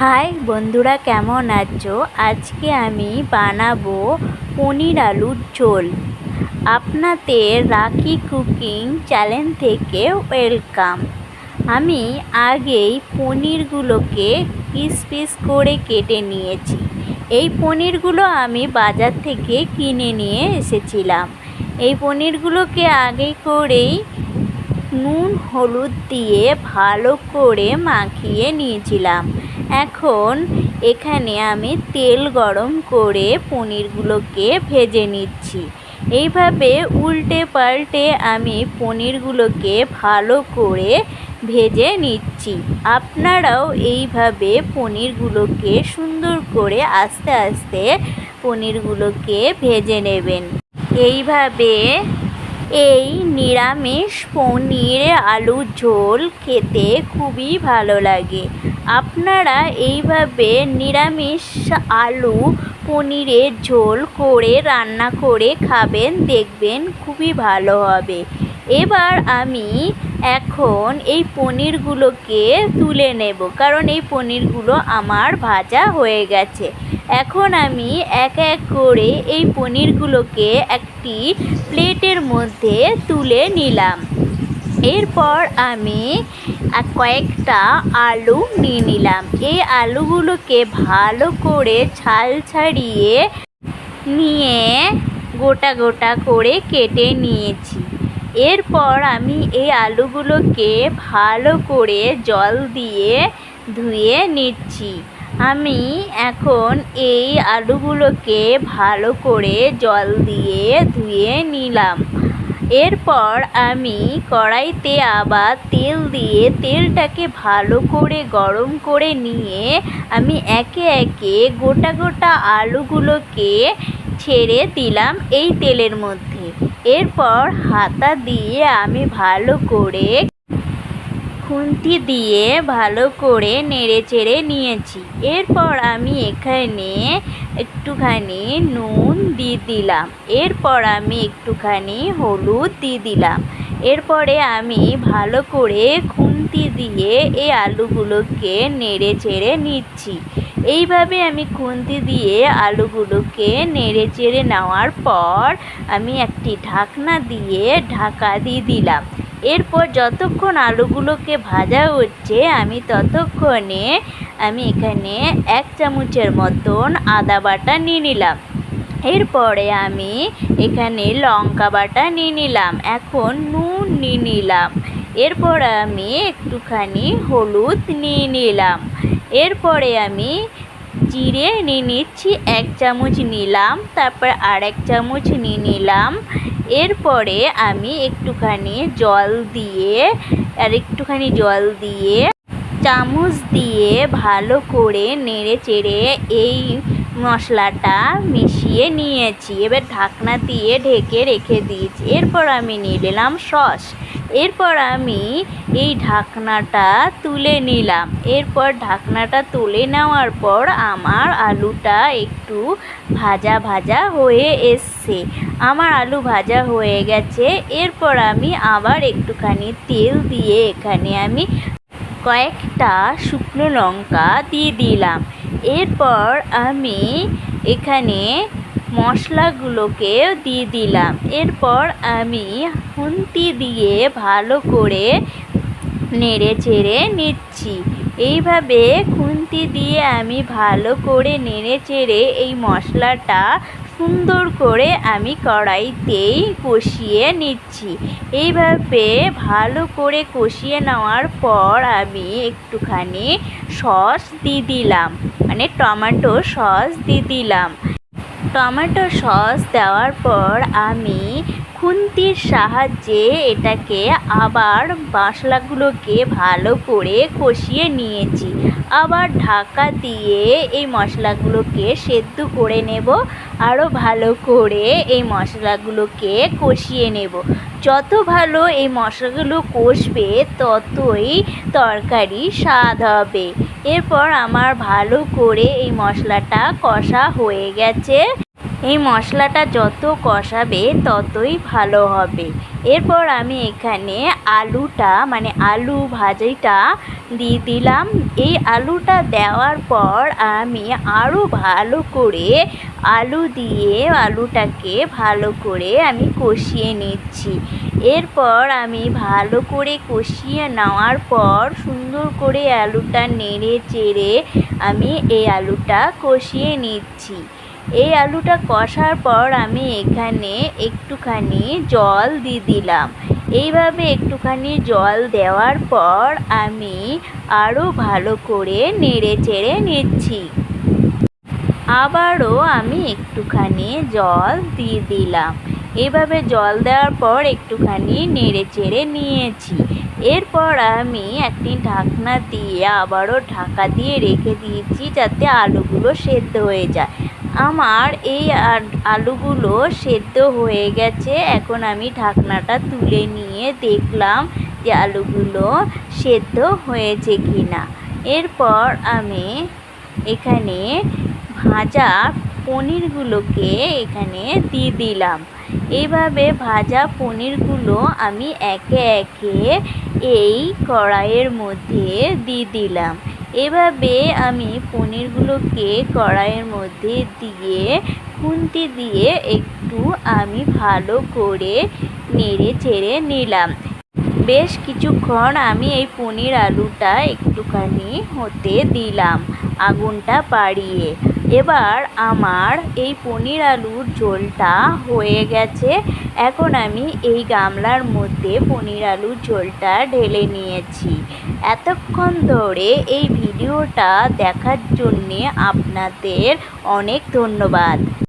High বন্ধুরা, কেমন আছো? আজকে আমি বানাবো পনির আলুর ঝোল। আপনাদের রাখি কুকিং চ্যানেল থেকে ওয়েলকাম। আমি আগেই পনিরগুলোকে পিস পিস করে কেটে নিয়েছি। এই পনিরগুলো আমি বাজার থেকে কিনে নিয়ে এসেছিলাম। এই পনিরগুলোকে আগে করেই নুন, হলুদ দিয়ে ভালো করে মাখিয়ে নিয়েছিলাম। এখন এখানে আমি তেল গরম করে পনিরগুলোকে ভেজে নিচ্ছি। এইভাবে উল্টে পাল্টে আমি পনিরগুলোকে ভালো করে ভেজে নিচ্ছি। আপনারাও এইভাবে পনিরগুলোকে সুন্দর করে আস্তে আস্তে পনিরগুলোকে ভেজে নেবেন। এইভাবে এই নিরামিষ পনির আলুর ঝোল খেতে খুবই ভালো লাগে। আপনারা এইভাবে নিরামিষ আলু পনিরের ঝোল করে রান্না করে খাবেন, দেখবেন খুবই ভালো হবে। এবার আমি এখন এই পনিরগুলোকে তুলে নেব। কারণ এই পনিরগুলো আমার ভাজা হয়ে গেছে। এখন আমি এক এক করে এই পনিরগুলোকে একটি প্লেটের মধ্যে তুলে নিলাম। এরপর আমি কয়েকটা আলু নিয়ে নিলাম। এই আলুগুলোকে ভালো করে ছাল ছাড়িয়ে নিয়ে গোটা গোটা করে কেটে নিয়েছি। এরপর আমি এই আলুগুলোকে ভালো করে জল দিয়ে ধুয়ে নিচ্ছি। আমি এখন এই আলুগুলোকে ভালো করে জল দিয়ে ধুয়ে নিলাম। এরপর আমি কড়াইতে আবার তেল দিয়ে তেলটাকে ভালো করে গরম করে নিয়ে আমি একে একে গোটা গোটা আলুগুলোকে ছেড়ে দিলাম এই তেলের মধ্যে। এরপর হাতা দিয়ে আমি ভালো করে খুন্তি দিয়ে ভালো করে নেড়ে চেড়ে নিয়েছি। এরপর আমি এখানে একটুখানি নুন দিয়ে দিলাম। এরপর আমি একটুখানি হলুদ দিয়ে দিলাম। এরপরে আমি ভালো করে খুন্তি দিয়ে এই আলুগুলোকে নেড়ে চেড়ে নিচ্ছি। এইভাবে আমি খুন্তি দিয়ে আলুগুলোকে নেড়ে চেড়ে নেওয়ার পর আমি একটি ঢাকনা দিয়ে ঢাকা দিয়ে দিলাম। এরপর যতক্ষণ আলুগুলোকে ভাজা হচ্ছে, আমি ততক্ষণে আমি এখানে এক চামচের মতন আদা বাটা নিয়ে নিলাম। এরপরে আমি এখানে লঙ্কা বাটা নিয়ে নিলাম। এখন নুন নিয়ে নিলাম। এরপর আমি একটুখানি হলুদ নিয়ে নিলাম। এরপরে আমি জিরে নিয়ে নিচ্ছি, এক চামচ নিলাম, তারপর আর এক চামচ নিয়ে নিলাম। এরপরে আমি একটুখানি জল দিয়ে, আর একটুখানি জল দিয়ে, চামচ দিয়ে ভালো করে নেড়ে চেড়ে এই মশলাটা মিশিয়ে নিয়েছি। এবার ঢাকনা দিয়ে ঢেকে রেখে দিয়েছি। এরপর আমি নিয়ে নিলাম সস। এরপর আমি এই ঢাকনাটা তুলে নিলাম। এরপর ঢাকনাটা তুলে নেওয়ার পর আমার আলুটা একটু ভাজা ভাজা হয়ে এসছে। আমার আলু ভাজা হয়ে গেছে। এরপর আমি আবার একটুখানি তেল দিয়ে এখানে আমি কয়েকটা শুকনো লঙ্কা দিয়ে দিলাম। এরপর আমি এখানে মশলাগুলোকে দিয়ে দিলাম। এরপর আমি খুন্তি দিয়ে ভালো করে নেড়ে চেড়ে নিচ্ছি। এইভাবে খুন্তি দিয়ে আমি ভালো করে নেড়ে চেড়ে এই মশলাটা সুন্দর করে আমি কড়াইতেই কষিয়ে নিচ্ছি। এইভাবে ভালো করে কষিয়ে নেওয়ার পর আমি একটুখানি সস দিয়ে দিলাম। মানে টমেটো সস দিয়ে দিলাম। টমেটো সস দেওয়ার পর আমি খুন্তির সাহায্যে এটাকে আবার মশলাগুলোকে ভালো করে কষিয়ে নিয়েছি। আবার ঢাকা দিয়ে এই মশলাগুলোকে সেদ্ধ করে নেব, আরও ভালো করে এই মশলাগুলোকে কষিয়ে নেব। যত ভালো এই মশলাগুলো কষবে, ততই তরকারি স্বাদ হবে। এরপর আমার ভালো করে এই মশলাটা কষা হয়ে গেছে। এই মশলাটা যত কষাবে ততই ভালো হবে। এরপর আমি এখানে আলুটা মানে আলু ভাজিটা দিয়ে দিলাম। এই আলুটা দেওয়ার পর আমি আরও ভালো করে আলু দিয়ে আলুটাকে ভালো করে আমি কষিয়ে নিচ্ছি। এরপর আমি ভালো করে কষিয়ে নেওয়ার পর সুন্দর করে আলুটা নেড়ে চেড়ে আমি এই আলুটা কষিয়ে নিচ্ছি। এই আলুটা কষার পর আমি এখানে একটুখানি জল দিয়ে দিলাম। এইভাবে একটুখানি জল দেওয়ার পর আমি আরও ভালো করে নেড়ে চেড়ে নিচ্ছি। আবারও আমি একটুখানি জল দিয়ে দিলাম। এভাবে জল দেওয়ার পর একটুখানি নেড়ে চেড়ে নিয়েছি। এরপর আমি একটি ঢাকনা দিয়ে আবারও ঢাকা দিয়ে রেখে দিয়েছি যাতে আলুগুলো সেদ্ধ হয়ে যায়। আমার এই আলুগুলো সেদ্ধ হয়ে গেছে। এখন আমি ঢাকনাটা তুলে নিয়ে দেখলাম যে আলুগুলো সেদ্ধ হয়েছে কি না এরপর আমি এখানে ভাজা পনিরগুলোকে এখানে দিয়ে দিলাম। এইভাবে ভাজা পনিরগুলো আমি একে একে এই কড়াইয়ের মধ্যে দিয়ে দিলাম। এভাবে আমি পনিরগুলোকে কড়াইয়ের মধ্যে দিয়ে, খুন্তি দিয়ে একটু আমি ভালো করে নেড়ে চেড়ে নিলাম। বেশ কিছুক্ষণ আমি এই পনির আলুটা একটুখানি হতে দিলাম, আগুনটা বাড়িয়ে। এবার আমার এই পনির আলুর ঝোলটা হয়ে গেছে। এখন আমি এই গামলার মধ্যে পনির আলুর ঝোলটা ঢেলে নিয়েছি। এতক্ষণ ধরে এই ভিডিওটা দেখার জন্যে আপনাদের অনেক ধন্যবাদ।